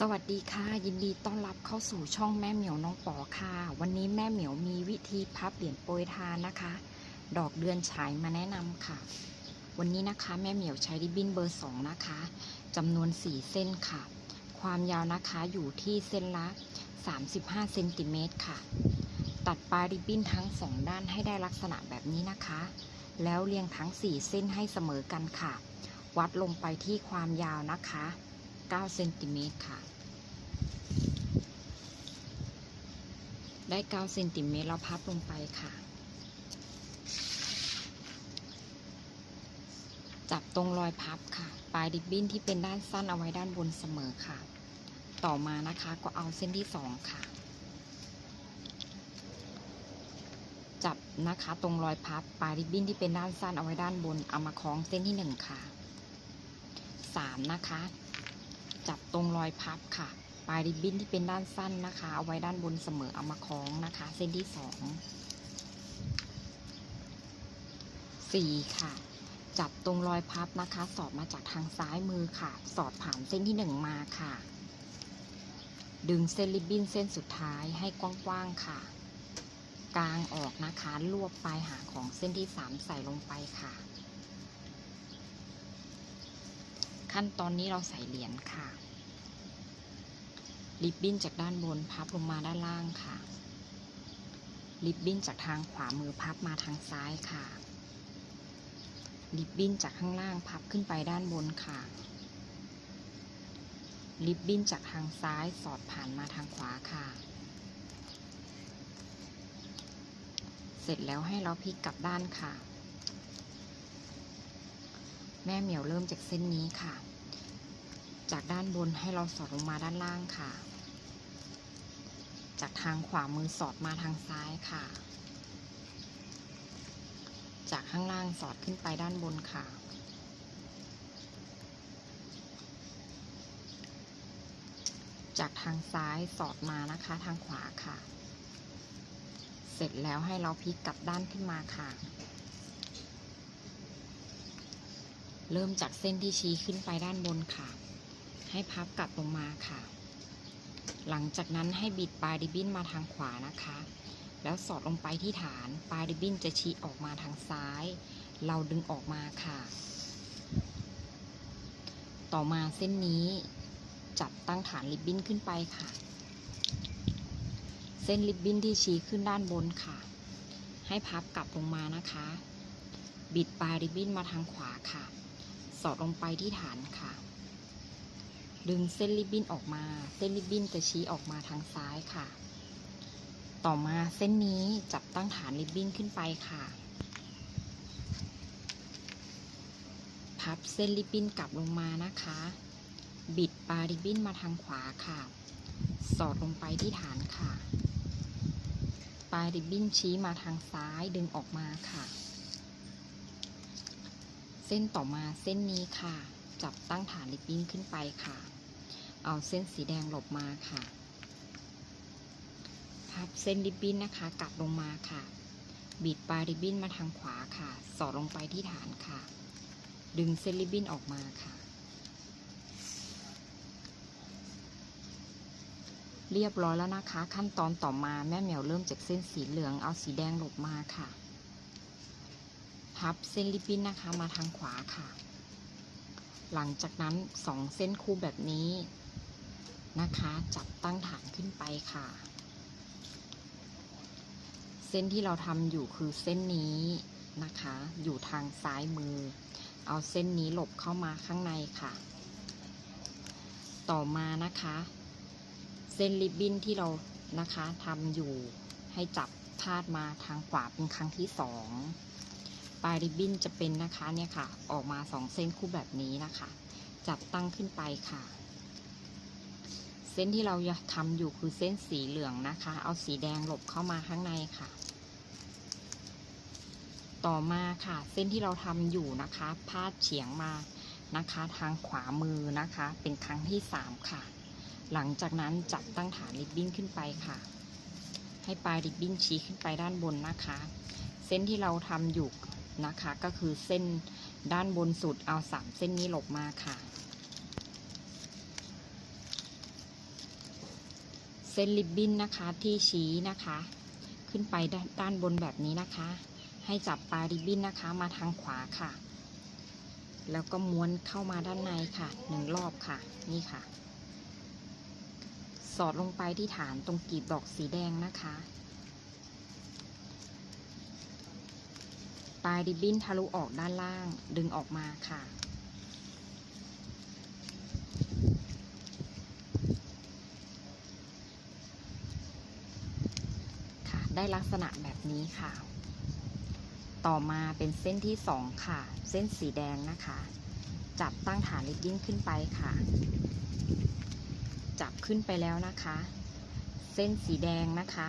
สวัสดีค่ะ ยินดีต้อนรับเข้าสู่ช่องแม่เหมียวน้องปอค่ะ วันนี้แม่เหมียวมีวิธีพับเหรียญโปรยทานนะคะ ดอกเดือนฉายมาแนะนำค่ะ วันนี้นะคะแม่เหมียวใช้ริบบิ้นเบอร์2นะคะจำนวน4เส้นค่ะ ความยาวนะคะอยู่ที่เส้นละ35เซนติเมตรค่ะ ตัดปลายริบบิ้นทั้ง2ด้านให้ได้ลักษณะแบบนี้นะคะ แล้วเรียงทั้ง4เส้นให้เสมอกันค่ะ วัดลงไปที่ความยาวนะคะ 9เซนติเมตรค่ะ ได้9เซนติเมตรเราพับลงไปค่ะ จับตรงรอยพับค่ะ ปลายริบบิ้นที่เป็นด้านสั้นเอาไว้ด้านบนเสมอค่ะ ต่อมานะคะก็เอาเส้นที่สองค่ะ จับนะคะตรงรอยพับปลายริบบิ้นที่เป็นด้านสั้นเอาไว้ด้านบนเอามาคล้องเส้นที่หนึ่งค่ะสามนะคะ จับตรงรอยพับค่ะ ปลายริบบิ้นที่เป็นด้านสั้นนะคะ เอาไว้ด้านบนเสมอเอามาคล้องนะคะ เส้นที่สองสี่ค่ะ จับตรงรอยพับนะคะ สอดมาจากทางซ้ายมือค่ะ สอดผ่านเส้นที่หนึ่งมาค่ะ ดึงเส้นริบบิ้นเส้นสุดท้ายให้กว้างๆค่ะ กลางออกนะคะรวบปลายหางของเส้นที่สามใส่ลงไปค่ะ ขั้นตอนนี้เราใส่เหรียญค่ะ ริบบิ้นจากด้านบนพับลงมาด้านล่างค่ะ ริบบิ้นจากทางขวามือพับมาทางซ้ายค่ะ ริบบิ้นจากข้างล่างพับขึ้นไปด้านบนค่ะ ริบบิ้นจากทางซ้ายสอดผ่านมาทางขวาค่ะ เสร็จแล้วให้เราพลิกกลับด้านค่ะ แม่เหมียวเริ่มจากเส้นนี้ค่ะ จากด้านบนให้เราสอดลงมาด้านล่างค่ะ จากทางขวามือสอดมาทางซ้ายค่ะ จากข้างล่างสอดขึ้นไปด้านบนค่ะ จากทางซ้ายสอดมานะคะทางขวาค่ะ เสร็จแล้วให้เราพลิกกลับด้านขึ้นมาค่ะ เริ่มจากเส้นที่ชี้ขึ้นไปด้านบนค่ะ ให้พับกลับลงมาค่ะ หลังจากนั้นให้บิดปลายริบบิ้นมาทางขวานะคะ แล้วสอดลงไปที่ฐาน ปลายริบบิ้นจะชี้ออกมาทางซ้าย เราดึงออกมาค่ะ ต่อมาเส้นนี้จับตั้งฐานริบบิ้นขึ้นไปค่ะ เส้นริบบิ้นที่ชี้ขึ้นด้านบนค่ะ ให้พับกลับลงมานะคะ บิดปลายริบบิ้นมาทางขวาค่ะ สอดลงไปที่ฐานค่ะ ดึงเส้นริบบิ้นออกมา เส้นริบบิ้นจะชี้ออกมาทางซ้ายค่ะ ต่อมาเส้นนี้จับตั้งฐานริบบิ้นขึ้นไปค่ะ พับเส้นริบบิ้นกลับลงมานะคะ บิดปลายริบบิ้นมาทางขวาค่ะ สอดลงไปที่ฐานค่ะ ปลายริบบิ้นชี้มาทางซ้ายดึงออกมาค่ะ เส้นต่อมาเส้นนี้ค่ะ จับตั้งฐานริบบิ้นขึ้นไปค่ะ เอาเส้นสีแดงหลบมาค่ะ พับเส้นริบบิ้นนะคะกลับลงมาค่ะบิดปลายริบบิ้นมาทางขวาค่ะ สอดลงไปที่ฐานค่ะ ดึงเส้นริบบิ้นออกมาค่ะ เรียบร้อยแล้วนะคะ ขั้นตอนต่อมาแม่เหมียวเริ่มจากเส้นสีเหลือง เอาสีแดงหลบมาค่ะ พับเส้นริบบิ้นนะคะมาทางขวาค่ะ หลังจากนั้นสองเส้นคู่แบบนี้นะคะ จับตั้งฐานขึ้นไปค่ะ เส้นที่เราทำอยู่คือเส้นนี้นะคะ อยู่ทางซ้ายมือ เอาเส้นนี้หลบเข้ามาข้างในค่ะ ต่อมานะคะ เส้นริบบิ้นที่เรานะคะทำอยู่ให้จับพาดมาทางขวาเป็นครั้งที่สอง ปลายริบบิ้นจะเป็นนะคะเนี่ยค่ะ ออกมาสองเส้นคู่แบบนี้นะคะ จับตั้งขึ้นไปค่ะ เส้นที่เราทำอยู่คือเส้นสีเหลืองนะคะ เอาสีแดงหลบเข้ามาข้างในค่ะ ต่อมาค่ะ เส้นที่เราทำอยู่นะคะ พาดเฉียงมานะคะ ทางขวามือนะคะ เป็นครั้งที่สามค่ะ หลังจากนั้นจับตั้งฐานริบบิ้นขึ้นไปค่ะ ให้ปลายริบบิ้นชี้ขึ้นไปด้านบนนะคะ เส้นที่เราทำอยู่ นะคะ ก็คือเส้นด้านบนสุดเอาสามเส้นนี้หลบมาค่ะ เส้นริบบิ้นนะคะที่ชี้นะคะ ขึ้นไปด้านบนแบบนี้นะคะ ให้จับปลายริบบิ้นนะคะมาทางขวาค่ะ แล้วก็ม้วนเข้ามาด้านในค่ะหนึ่งรอบค่ะนี่ค่ะ สอดลงไปที่ฐานตรงกลีบดอกสีแดงนะคะ ปลายริบบิ้นทะลุออกด้านล่าง ดึงออกมาค่ะ ค่ะ ได้ลักษณะแบบนี้ค่ะ ต่อมาเป็นเส้นที่สองค่ะ เส้นสีแดงนะคะ จับตั้งฐานริบบิ้นขึ้นไปค่ะ จับขึ้นไปแล้วนะคะ เส้นสีแดงนะคะ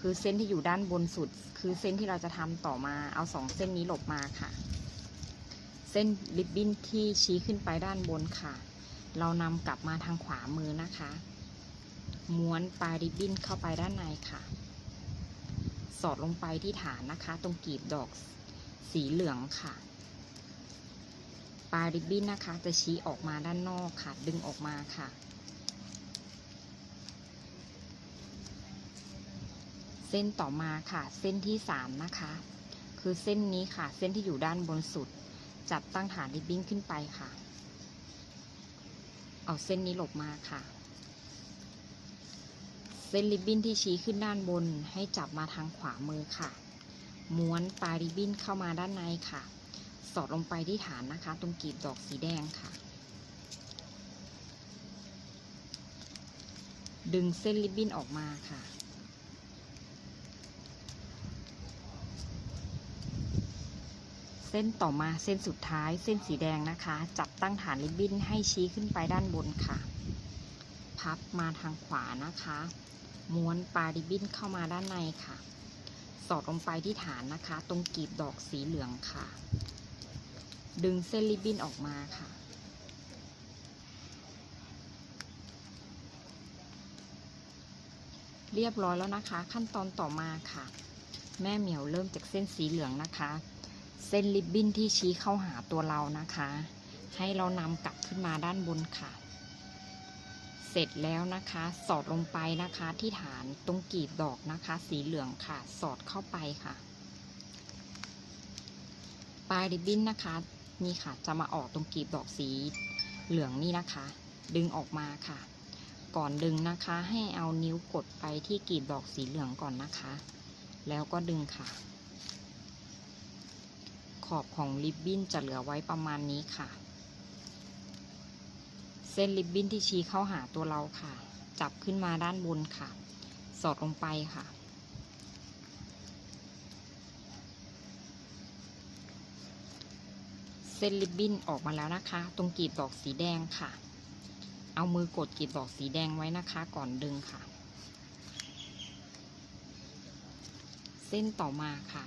คือเส้นที่อยู่ด้านบนสุด คือเส้นที่เราจะทำต่อมาเอาสองเส้นนี้หลบมาค่ะ เส้นริบบิ้นที่ชี้ขึ้นไปด้านบนค่ะ เรานำกลับมาทางขวามือนะคะ ม้วนปลายริบบิ้นเข้าไปด้านในค่ะ สอดลงไปที่ฐานนะคะ ตรงกีบดอกสีเหลืองค่ะ ปลายริบบิ้นนะคะ จะชี้ออกมาด้านนอกค่ะ ดึงออกมาค่ะ เส้นต่อมาค่ะ เส้นที่สามนะคะ คือเส้นนี้ค่ะ เส้นที่อยู่ด้านบนสุด จับตั้งฐานริบบิ้นขึ้นไปค่ะ เอาเส้นนี้หลบมาค่ะ เส้นริบบิ้นที่ชี้ขึ้นด้านบนให้จับมาทางขวามือค่ะ ม้วนปลายริบบิ้นเข้ามาด้านในค่ะ สอดลงไปที่ฐานนะคะ ตรงกลีบดอกสีแดงค่ะดึงเส้นริบบิ้นออกมาค่ะ เส้นต่อมาเส้นสุดท้ายเส้นสีแดงนะคะ จับตั้งฐานริบบิ้นให้ชี้ขึ้นไปด้านบนค่ะ พับมาทางขวานะคะ ม้วนปลายริบบิ้นเข้ามาด้านในค่ะ สอดลงไปที่ฐานนะคะ ตรงกีบดอกสีเหลืองค่ะ ดึงเส้นริบบิ้นออกมาค่ะเรียบร้อยแล้วนะคะ ขั้นตอนต่อมาค่ะ แม่เหมียวเริ่มจากเส้นสีเหลืองนะคะ เส้นริบบิ้นที่ชี้เข้าหาตัวเรานะคะ ให้เรานำกลับขึ้นมาด้านบนค่ะ เสร็จแล้วนะคะ สอดลงไปนะคะที่ฐานตรงกีบดอกนะคะ สีเหลืองค่ะ สอดเข้าไปค่ะ ปลายริบบิ้นนะคะ นี่ค่ะ จะมาออกตรงกีบดอกสีเหลืองนี่นะคะ ดึงออกมาค่ะ ก่อนดึงนะคะ ให้เอานิ้วกดไปที่กีบดอกสีเหลืองก่อนนะคะ แล้วก็ดึงค่ะ อบของริบบิ้นจะเหลือไว้ประมาณนี้ค่ะ เส้นริบบิ้นที่ชี้เข้าหาตัวเราค่ะ จับขึ้นมาด้านบนค่ะ สอดลงไปค่ะ เส้นริบบิ้นออกมาแล้วนะคะ ตรงกลีบดอกสีแดงค่ะ เอามือกดกลีบดอกสีแดงไว้นะคะ ก่อนดึงค่ะ เส้นต่อมาค่ะ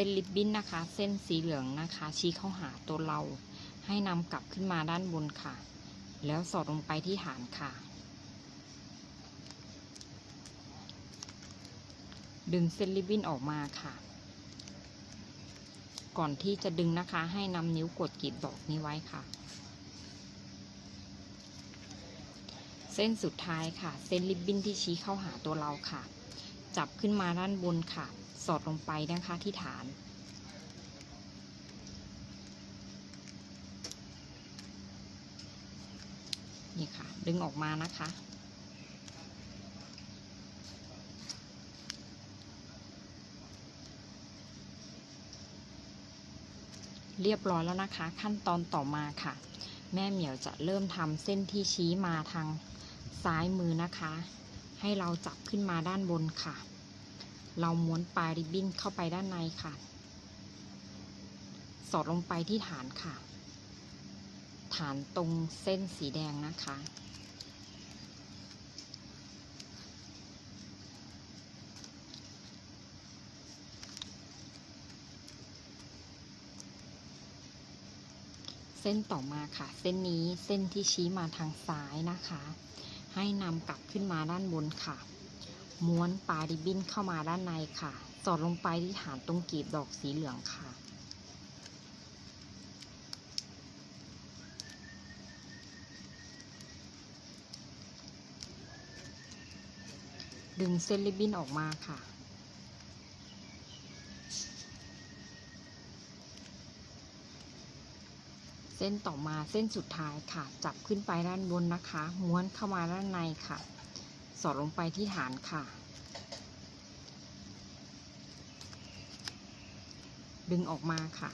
ส้นริบบิ้นนะคะ เส้นสีเหลืองนะคะ ชี้เข้าหาตัวเรา ให้นำกลับขึ้นมาด้านบนค่ะ แล้วสอดลงไปที่ฐานค่ะ ดึงเส้นริบบิ้นออกมาค่ะ ก่อนที่จะดึงนะคะ ให้นำนิ้วกดกีบดอกนี้ไว้ค่ะ เส้นสุดท้ายค่ะ เส้นริบบิ้นที่ชี้เข้าหาตัวเราค่ะ จับขึ้นมาด้านบนค่ะ อดลงไปนะคะที่ฐาน นี่ค่ะ ดึงออกมานะคะ เรียบร้อยแล้วนะคะ ขั้นตอนต่อมาค่ะ แม่เหมียวจะเริ่มทำเส้นที่ชี้มาทางซ้ายมือนะคะ ให้เราจับขึ้นมาด้านบนค่ะ เราม้วนปลายริบบิ้นเข้าไปด้านในค่ะ สอดลงไปที่ฐานค่ะ ฐานตรงเส้นสีแดงนะคะ เส้นต่อมาค่ะ เส้นนี้เส้นที่ชี้มาทางซ้ายนะคะ ให้นำกลับขึ้นมาด้านบนค่ะ ม้วนปลายริบบิ้นเข้ามาด้านในค่ะ สอดลงไปที่ฐานตรงกลีบดอกสีเหลืองค่ะ ดึงเส้นริบบิ้นออกมาค่ะ เส้นต่อมาเส้นสุดท้ายค่ะ จับขึ้นไปด้านบนนะคะ ม้วนเข้ามาด้านในค่ะ สอดลงไปที่ฐานค่ะ ดึงออกมาค่ะ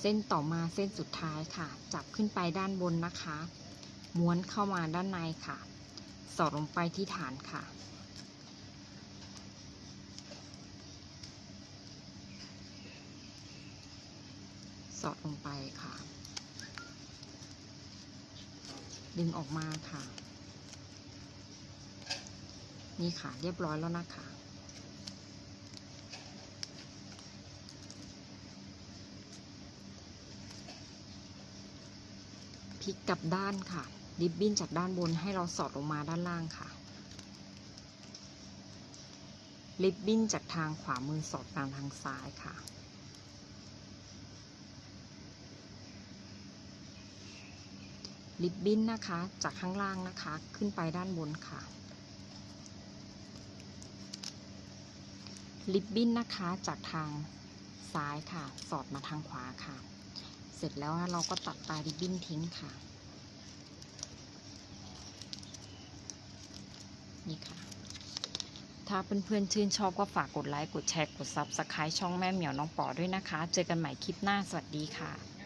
เส้นต่อมาเส้นสุดท้ายค่ะ จับขึ้นไปด้านบนนะคะ ม้วนเข้ามาด้านในค่ะ สอดลงไปที่ฐานค่ะ สอดลงไปค่ะ ดึงออกมาค่ะ นี่ค่ะเรียบร้อยแล้วนะคะพลิกกลับด้านค่ะริบบิ้นจากด้านบนให้เราสอดลงมาด้านล่างค่ะริบบิ้นจากทางขวามือสอดมาทางซ้ายค่ะ ริบบิ้นนะคะ จากข้างล่างนะคะ ขึ้นไปด้านบนค่ะริบบิ้นนะคะจากทางซ้ายค่ะ สอดมาทางขวาค่ะ เสร็จแล้วเราก็ตัดปลายริบบิ้นทิ้งค่ะ นี่ค่ะ ถ้าเพื่อนๆชื่นชอบก็ฝากกดไลค์ กดแชร์ กด Subscribe ช่องแม่เหมียวน้องปอด้วยนะคะ เจอกันใหม่คลิปหน้า สวัสดีค่ะ